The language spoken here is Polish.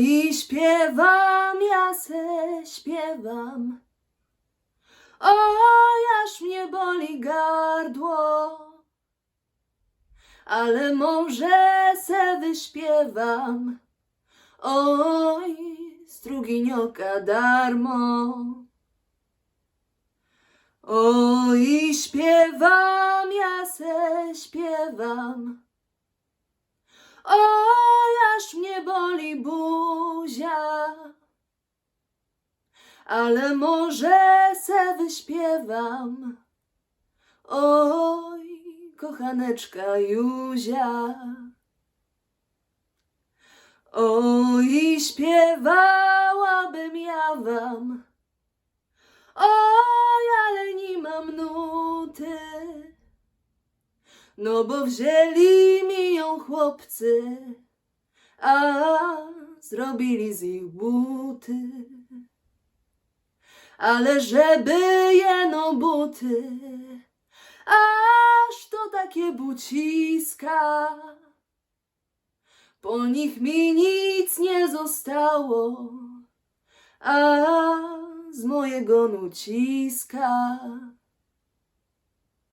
i śpiewam, ja se śpiewam. O, aż mnie boli gardło, ale może se wyśpiewam. Oj, struginioka darmo. Oj, śpiewam, ja se śpiewam. Oj, ale może se wyśpiewam. Oj, kochaneczka Juzia. Oj, śpiewałabym ja wam. Oj, ale nie mam nuty. No bo wzięli mi ją chłopcy, a zrobili z ich buty. Ale żeby jeno buty, aż to takie buciska. Po nich mi nic nie zostało, a z mojego nuciska